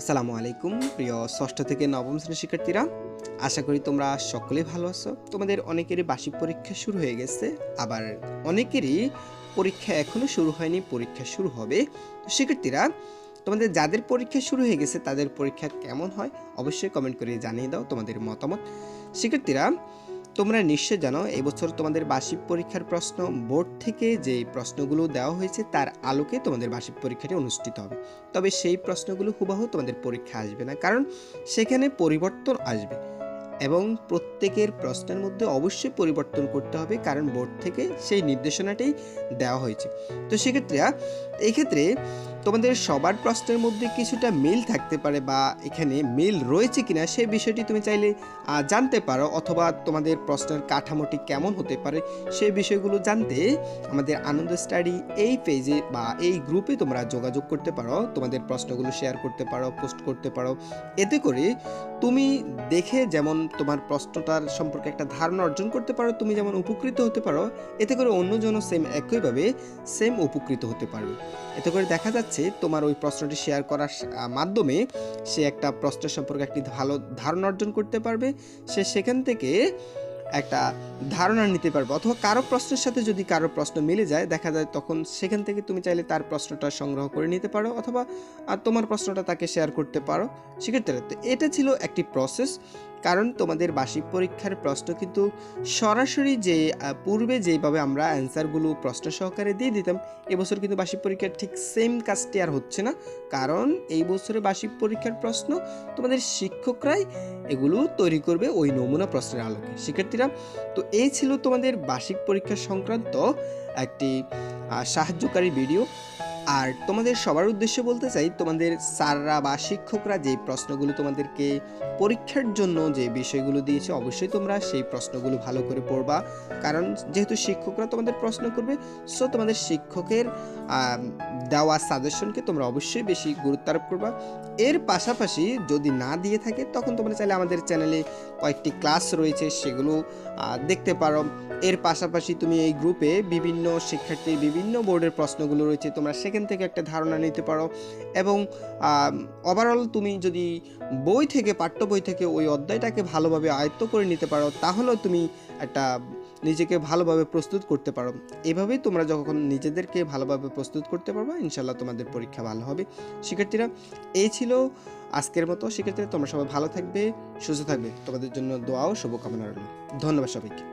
আসসালামু আলাইকুম, প্রিয় ষষ্ঠ থেকে নবম শ্রেণির শিক্ষার্থীরা। আশা করি তোমরা সকলেই ভালো আছো। তোমাদের অনেকেরই বার্ষিক পরীক্ষা শুরু হয়ে গেছে, আবার অনেকেরই পরীক্ষা এখনও শুরু হয়নি, পরীক্ষা শুরু হবে। শিক্ষার্থীরা, তোমাদের যাদের পরীক্ষা শুরু হয়ে গেছে, তাদের পরীক্ষা কেমন হয়? অবশ্যই কমেন্ট করে জানিয়ে দাও তোমাদের মতামত। শিক্ষার্থীরা তোমরা নিশ্চয় জানো, এবছর তোমাদের বার্ষিক পরীক্ষার প্রশ্ন বোর্ড থেকে যে প্রশ্নগুলো দেওয়া হয়েছে, তার আলোকে তোমাদের বার্ষিক পরীক্ষাটি অনুষ্ঠিত হবে। তবে সেই প্রশ্নগুলো হুবাহু তোমাদের পরীক্ষা আসবে না, কারণ সেখানে পরিবর্তন আসবে। এবং প্রত্যেকের প্রশ্নের মধ্যে অবশ্যই পরিবর্তন করতে হবে, কারণ বোর্ড থেকে সেই নির্দেশনাটাই দেওয়া হয়েছে। তো সেক্ষেত্রে এই ক্ষেত্রে তোমাদের সবার প্রশ্নের মধ্যে কিছুটা মিল থাকতে পারে বা এখানে মিল রয়েছে কিনা সেই বিষয়টি তুমি চাইলে জানতে পারো অথবা তোমাদের প্রশ্নের কাঠামোটি কেমন হতে পারে সেই বিষয়গুলো জানতে আমাদের আনন্দ স্টাডি এই পেজে বা এই গ্রুপে তোমরা যোগাযোগ করতে পারো, তোমাদের প্রশ্নগুলো শেয়ার করতে পারো, পোস্ট করতে পারো। এতে করে তুমি দেখে যেমন তোমার প্রশ্নটার সম্পর্কে একটা ধারণা অর্জন করতে পারো, তুমি যেমন উপকৃত হতে পারো, এতে করে অন্যজনও সেম একইভাবে সেম উপকৃত হতে পারবে। এতে করে দেখা যাচ্ছে তোমার ওই প্রশ্নটি শেয়ার করার মাধ্যমে সে একটা প্রশ্নের সম্পর্কে একটি ভালো ধারণা অর্জন করতে পারবে। সে সেখান থেকে একটা ধারণা নিতে পারবে। অথবা কারও প্রশ্নের সাথে যদি কারও প্রশ্ন মিলে যায়, দেখা যায় তখন সেখান থেকে তুমি চাইলে তার প্রশ্নটা সংগ্রহ করে নিতে পারো অথবা তোমার প্রশ্নটা তাকে শেয়ার করতে পারো। সেক্ষেত্রে এটা ছিল একটি প্রসেস কারণ তোমাদের বার্ষিক পরীক্ষার প্রশ্ন কিন্তু সরাসরি যে পূর্বে যেভাবে আমরা অ্যান্সারগুলো প্রশ্ন সহকারে দিয়ে দিতাম, এবছর কিন্তু বার্ষিক পরীক্ষার ঠিক সেম কাজটি আর হচ্ছে না। কারণ এই বছরে বার্ষিক পরীক্ষার প্রশ্ন তোমাদের শিক্ষকরাই এগুলো তৈরি করবে ওই নমুনা প্রশ্নের আলোকে। শিক্ষার্থীরা, তো এই ছিল তোমাদের বার্ষিক পরীক্ষা সংক্রান্ত একটি সাহায্যকারী ভিডিও আর তোমাদের সবার উদ্দেশ্যে বলতে চাই, তোমাদের স্যাররা বা শিক্ষকরা যে প্রশ্নগুলো তোমাদেরকে পরীক্ষার জন্য যে বিষয়গুলো দিয়েছে, অবশ্যই তোমরা সেই প্রশ্নগুলো ভালো করে পড়বা। কারণ যেহেতু শিক্ষকরা তোমাদের প্রশ্ন করবে সো তোমাদের শিক্ষকের দেওয়া সাজেশনকে তোমরা অবশ্যই বেশি গুরুত্ব আরোপ করবা। এর পাশাপাশি যদি না দিয়ে থাকে, তখন তোমরা চাইলে আমাদের চ্যানেলে কয়েকটি ক্লাস রয়েছে, সেগুলো দেখতে পারো। এর পাশাপাশি তুমি এই গ্রুপে বিভিন্ন শিক্ষার্থীর বিভিন্ন বোর্ডের প্রশ্নগুলো রয়েছে, তোমরা সেখান থেকে একটা ধারণা নিতে পারো। এবং ওভারঅল তুমি যদি বই থেকে, পাঠ্য বই থেকে ওই অধ্যায়টাকে ভালোভাবে আয়ত্ত করে নিতে পারো, তাহলেও তুমি একটা নিজেকে ভালোভাবে প্রস্তুত করতে পারো। এভাবেই তোমরা যখন নিজেদেরকে ভালোভাবে প্রস্তুত করতে পারবে ইনশাল্লাহ তোমাদের পরীক্ষা ভালো হবে। শিক্ষার্থীরা, এই ছিল আজকের মতো। শিক্ষার্থীরা, তোমরা সবাই ভালো থাকবে, সুস্থ থাকবে। তোমাদের জন্য দোয়া ও শুভকামনা রইল। ধন্যবাদ সবাইকে।